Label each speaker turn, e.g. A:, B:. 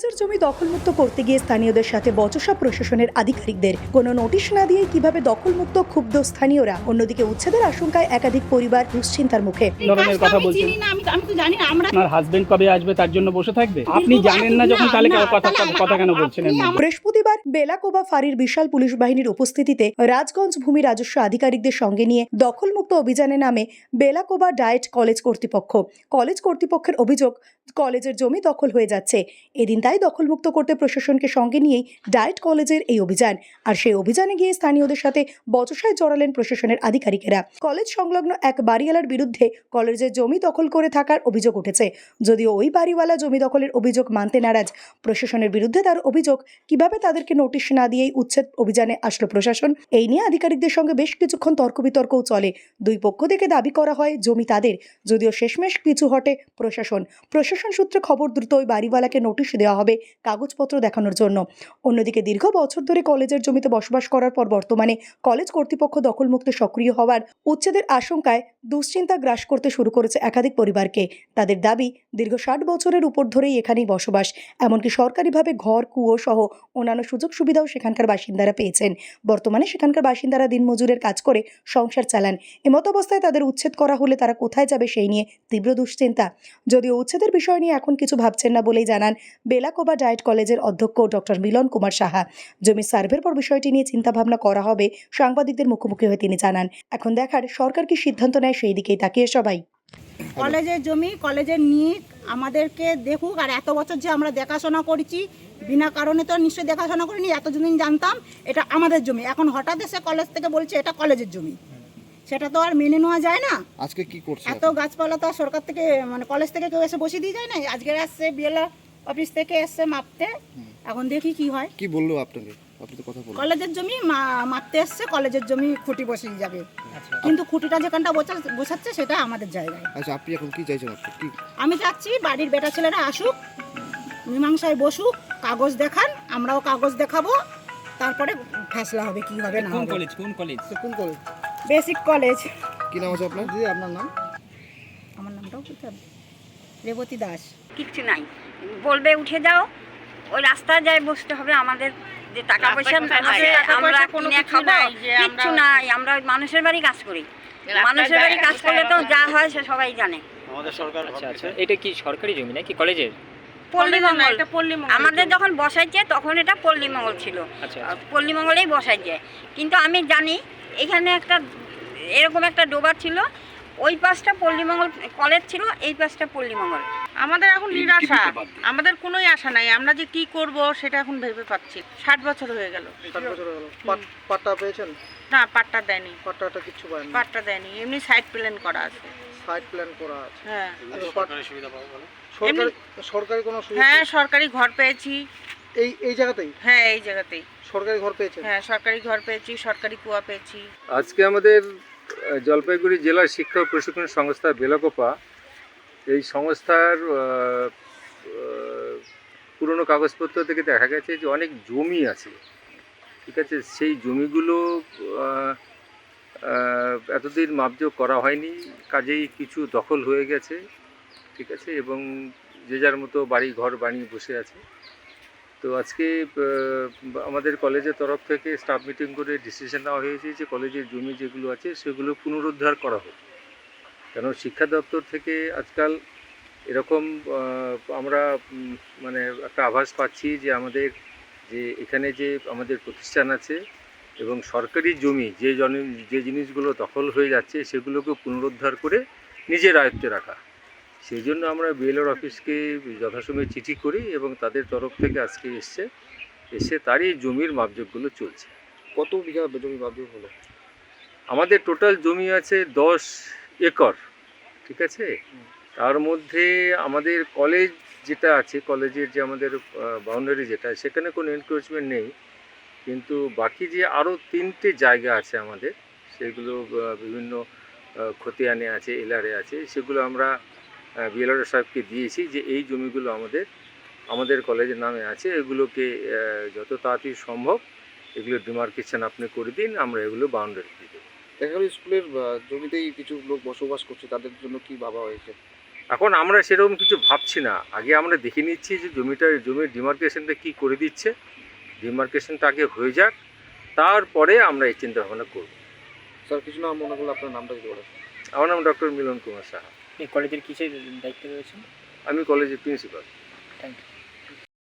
A: কলেজের জমি দখলমুক্ত করতে গিয়ে স্থানীয়দের সাথে বচসা প্রশাসনের আধিকারিকদের। কোনো নোটিশ না দিয়ে কীভাবে দখলমুক্ত ক্ষুব্ধ স্থানীয়রা? অন্যদিকে উচ্ছেদের আশঙ্কায় একাধিক পরিবার দুশ্চিন্তার মুখে।
B: ধরনের কথা বলছেন। আপনার হাজবেন্ড কবে আসবে তার জন্য বসে থাকবে? আপনি জানেন না যখন তাহলে কথা কথা কেন বলছেন
A: বৃহস্পতিবার বেলাকোবা ফাঁড়ির বিশাল পুলিশ বাহিনীর উপস্থিতিতে রাজগঞ্জ ভূমি রাজস্ব আধিকারিকদের সঙ্গে নিয়ে দখলমুক্ত অভিযানে নামে বেলাকোবা ডায়েট কলেজ কর্তৃপক্ষ। কলেজ কর্তৃপক্ষের অভিযোগ কলেজের জমি দখল হয়ে যাচ্ছে। এদিন তাই দখলমুক্ত করতে প্রশাসনকে সঙ্গে নিয়েই ডায়েট কলেজের এই অভিযান। আর সেই অভিযানে গিয়ে স্থানীয়দের সাথে বচসায় জড়ালেন প্রশাসনের আধিকারিকেরা। কলেজ সংলগ্ন এক বাড়িওয়ালার বিরুদ্ধে কলেজের জমি দখল করে থাকার অভিযোগ উঠেছে। যদিও ওই বাড়িওয়ালা জমি দখলের অভিযোগ মানতে নারাজ, প্রশাসনের বিরুদ্ধে তার অভিযোগ কীভাবে তাদেরকে নোটিশ না দিয়েই উচ্ছেদ অভিযানে আসলো প্রশাসন, এই নিয়ে আধিকারিকদের সঙ্গে বেশ কিছুক্ষণ তর্ক বিতর্কও চলে। দুই পক্ষ থেকে দাবি করা হয় জমি তাদের, যদিও শেষমেশ পিছু হটে প্রশাসন। প্রশাসন সূত্রে খবর দ্রুত ওই বাড়িওয়ালাকে নোটিশ দেওয়া হবে কাগজপত্র দেখানোর জন্য। অন্যদিকে দীর্ঘ বছর ধরে কলেজের জমিতে বসবাস করার পর বর্তমানে কলেজ কর্তৃপক্ষ দখলমুক্ত সক্রিয় হওয়ার উচ্ছেদের আশঙ্কায় দুশ্চিন্তা গ্রাস করতে শুরু করেছে একাধিক পরিবারকে। তাদের দাবি, দীর্ঘ ষাট বছরের উপর ধরেই এখানেই বসবাস। এমনকি সরকারিভাবে ঘর, কুয়ো সহ অন্যান্য সুযোগ সুবিধাও সেখানকার বাসিন্দারা পেয়েছেন। বর্তমানে সেখানকার বাসিন্দারা দিনমজুরের কাজ করে সংসার চালান। এমত অবস্থায় তাদের উচ্ছেদ করা হলে তারা কোথায় যাবে সেই নিয়ে তীব্র দুশ্চিন্তা। যদিও উচ্ছেদের বিষয় নিয়ে এখন কিছু ভাবছেন না বলেই জানান বেলাকোবা ডায়েট কলেজের অধ্যক্ষ ডক্টর মিলন কুমার সাহা। জমি সার্ভের পর বিষয়টি নিয়ে চিন্তাভাবনা করা হবে সাংবাদিকদের মুখোমুখি হয়ে তিনি জানান। এখন দেখার সরকার কি সিদ্ধান্ত নেয় সেই দিকেই তাকিয়ে সবাই।
C: কলেজের জমি, কলেজের নিয়ে আমাদেরকে দেখুক আর এত বছর যে আমরা দেখাশোনা করেছি, বিনা কারণে তো নিশ্চয়ই দেখাশোনা করিনি, এতদিন জানতাম এটা আমাদের জমি। এখন হঠাৎ এসে কলেজ থেকে বলছে এটা কলেজের জমি। সেটা তো আর মেনে নেওয়া যায় না।
D: আজকে কি করছে
C: এত গাছপালা তো আর সরকার থেকে মানে কলেজ থেকে কেউ এসে বসিয়ে দিয়ে যায় না আজকে আসছে বিএলআর অফিস থেকে এসছে মাপতে। এখন দেখি কি হয়।
D: কি বলল আপনাকে? আপনি তো কথা বললেন
C: কলেজের জমি মা- মাপতে এসছে কলেজের জমি খুঁটি বসিয়ে যাবে। কিন্তু খুঁটিটা যেখানটা বসাচ্ছে সেটা আমাদের জায়গায়।
D: আচ্ছা আপনি এখন কি চাইছেন আপনি? কি?
C: আমি চাচ্ছি বাড়ির বেটা ছেলেরা আসুক মীমাংসায় বসুক কাগজ দেখান আমরাও কাগজ দেখাবো তারপরে ফেসলা হবে কি হবে না
E: কোন কলেজ কোন কলেজ
D: কোন কলেজ
C: বেসিক কলেজ।
D: কি নাম আছে আপনার? দিদি আপনার নাম?
C: আমার নামটাও হবে। রেবতী দাস।
F: কিচ্ছু নাই। বলবে উঠে যাও। ওই রাস্তায় যাই বসতে হবে আমাদের যে টাকা পয়সা আছে আমরা কিনে খাব। কিচ্ছু নাই। আমরা মানুষের বাড়ি কাজ করি। মানুষের বাড়ি কাজ করলে তো যা হয় সে সবাই জানে।
E: আমাদের আচ্ছা আচ্ছা। এটা কি সরকারি জমি নাকি কলেজের?
F: পল্লীমঙ্গল। আমাদের যখন বসাইছে তখন এটা পল্লীমঙ্গল ছিল।
E: আচ্ছা
F: আর পল্লীমঙ্গলেই বসাইছে। কিন্তু আমি জানি এখানে একটা এরকম একটা ডোবার ছিল ওই পাশটা পল্লীমঙ্গল কলেজ ছিল এই পাশটা পল্লীমঙ্গল।
G: আমাদের এখন নিরাশা আমাদের কোনোই আশা নাই আমরা যে কি করব সেটা এখন ভেবে পাচ্ছি। ষাট বছর হয়ে গেল।
D: পাট্টা পেয়েছেন?
G: না পাট্টা দেয়নি।
D: পাট্টাটা কিছু পায়নি।
G: পাট্টা দেয়নি এমনি সাইড প্ল্যান করা আছে।
D: সাইড প্ল্যান করা আছে।
G: হ্যাঁ।
D: সরকারি সরকারি কোনো সুযোগ
G: হ্যাঁ সরকারি ঘর পেয়েছি।
D: এই এই জায়গাতেই?
G: হ্যাঁ এই জায়গাতেই।
D: সরকারি ঘর পেয়েছেন?
G: হ্যাঁ সরকারি ঘর পেয়েছি সরকারি কুয়া পেয়েছি।
H: আজকে আমাদের জলপাইগুড়ি জেলার শিক্ষা ও প্রশিক্ষণ সংস্থা বেলাকোপা এই সংস্থার পুরনো কাগজপত্র থেকে দেখা গেছে যে অনেক জমি আছে। ঠিক আছে? সেই জমিগুলো এতদিন মাপজোক করা হয়নি কাজেই কিছু দখল হয়ে গেছে। ঠিক আছে? এবং যে যার মতো বাড়ি ঘর বানিয়ে বসে আছে। তো আজকে আমাদের কলেজের তরফ থেকে স্টাফ মিটিং করে ডিসিশন নেওয়া হয়েছে যে কলেজের জমি যেগুলো আছে সেগুলো পুনরুদ্ধার করা হোক। কেন শিক্ষা দপ্তর থেকে আজকাল এরকম আমরা মানে একটা আভাস পাচ্ছি যে আমাদের যে এখানে যে আমাদের প্রতিষ্ঠান আছে এবং সরকারি জমি যে জন যে জিনিসগুলো দখল হয়ে যাচ্ছে সেগুলোকে পুনরুদ্ধার করে নিজের আয়ত্তে রাখা। সেই জন্য আমরা বিএলআর অফিসকে যথাসময়ে চিঠি করি এবং তাদের তরফ থেকে আজকে এসছে এসে তারই জমির মাপজোকগুলো চলছে।
D: কত বিঘা জমি বাদ হলো?
H: আমাদের টোটাল জমি আছে দশ একর ঠিক আছে? তার মধ্যে আমাদের কলেজ যেটা আছে কলেজের যে আমাদের বাউন্ডারি যেটা সেখানে কোনো এনক্রোচমেন্ট নেই। কিন্তু বাকি যে আরও তিনটে জায়গা আছে আমাদের সেগুলো বিভিন্ন খতিয়ানে আছে এলারে আছে সেগুলো আমরা বিএলআর সাহেবকে দিয়েছি যে এই জমিগুলো আমাদের আমাদের কলেজের নামে আছে এগুলোকে যত তাড়াতাড়ি সম্ভব এগুলো ডিমার্কেশন আপনি করে দিন আমরা এগুলো বাউন্ডারি দিয়ে দেবো।
D: দেখা গেল স্কুলের জমিতেই কিছু লোক বসবাস করছে তাদের জন্য কি ভাবা হয়েছে?
H: এখন আমরা সেরকম কিছু ভাবছি না। আগে আমরা দেখে নিচ্ছি যে জমিটা জমির ডিমার্কেশনটা কি করে দিচ্ছে। ডিমার্কেশনটা আগে হয়ে যাক তারপরে আমরা এই চিন্তা ভাবনা করব।
D: স্যার কিছু না মনে করলে আপনার নামটা কি
H: আমার নাম ডক্টর মিলন কুমার সাহা।
E: এই কলেজের কিসের দায়িত্বে রয়েছেন?
H: আমি কলেজের প্রিন্সিপাল।
E: Thank you